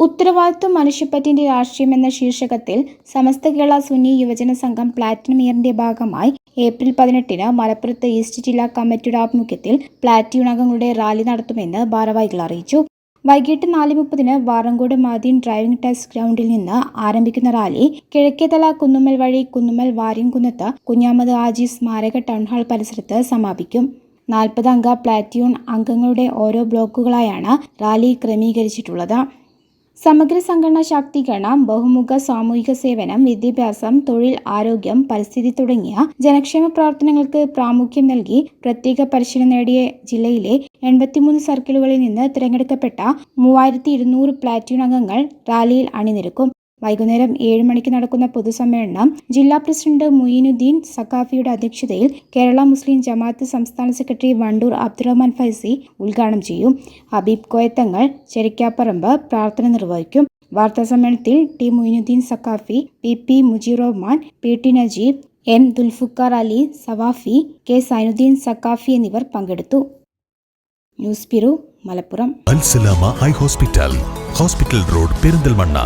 ഉത്തരവാദിത്വം മനുഷ്യപ്പറ്റിന്റെ രാഷ്ട്രീയം എന്ന ശീർഷകത്തിൽ സമസ്ത കേരള സുന്നി യുവജന സംഘം പ്ലാറ്റിനം ഇയറിന്റെ ഭാഗമായി ഏപ്രിൽ പതിനെട്ടിന് മലപ്പുറത്ത് ഈസ്റ്റ് ജില്ലാ കമ്മിറ്റിയുടെ ആഭിമുഖ്യത്തിൽ പ്ലാറ്റ്യൂൺ അംഗങ്ങളുടെ റാലി നടത്തുമെന്ന് ഭാരവാഹികൾ അറിയിച്ചു. വൈകിട്ട് നാല് മുപ്പതിന് വാറങ്കോട് മാദിയൻ ഡ്രൈവിംഗ് ടെസ്റ്റ് ഗ്രൗണ്ടിൽ നിന്ന് ആരംഭിക്കുന്ന റാലി കിഴക്കേതല കുന്നുമ്മൽ വഴി കുന്നുമ്മൽ വാര്യംകുന്നത്ത് കുഞ്ഞാമത് ആജി സ്മാരക ടൗൺഹാൾ പരിസരത്ത് സമാപിക്കും. നാൽപ്പത് അംഗ പ്ലാറ്റ്യൂൺ അംഗങ്ങളുടെ ഓരോ ബ്ലോക്കുകളായാണ് റാലി ക്രമീകരിച്ചിട്ടുള്ളത്. സമഗ്ര സംഘടനാ ശാക്തീകരണം ബഹുമുഖ സാമൂഹിക സേവനം വിദ്യാഭ്യാസം തൊഴിൽ ആരോഗ്യം പരിസ്ഥിതി തുടങ്ങിയ ജനക്ഷേമ പ്രവർത്തനങ്ങൾക്ക് പ്രാമുഖ്യം നൽകി പ്രത്യേക പരിശീലനം നേടിയ ജില്ലയിലെ എൺപത്തിമൂന്ന് സർക്കിളുകളിൽ നിന്ന് തിരഞ്ഞെടുക്കപ്പെട്ട മൂവായിരത്തി ഇരുന്നൂറ് പ്ലാറ്റ്യൂൺ അംഗങ്ങൾ റാലിയിൽ അണിനിരക്കും. വൈകുന്നേരം ഏഴ് മണിക്ക് നടക്കുന്ന പൊതുസമ്മേളനം ജില്ലാ പ്രസിഡന്റ് മുയിനുദ്ദീൻ സക്കാഫിയുടെ അധ്യക്ഷതയിൽ കേരള മുസ്ലിം ജമാഅത്ത് സംസ്ഥാന സെക്രട്ടറി വണ്ടൂർ അബ്ദുറഹ്മാൻ ഫൈസി ഉദ്ഘാടനം ചെയ്യും. ഹബീബ് കോയത്തങ്ങൾ ചെരിക്കാപ്പറമ്പ് പ്രാർത്ഥന നിർവഹിക്കും. വാർത്താ സമ്മേളനത്തിൽ T Muinuddin Saqafi P P Mujeer Rahman P T Najeeb M Dulfuqar Ali Sawafi K Zainuddin Saqafi എന്നിവർ പങ്കെടുത്തു. News bureau Malappuram. Eye hospital hospital road Perinthalmanna.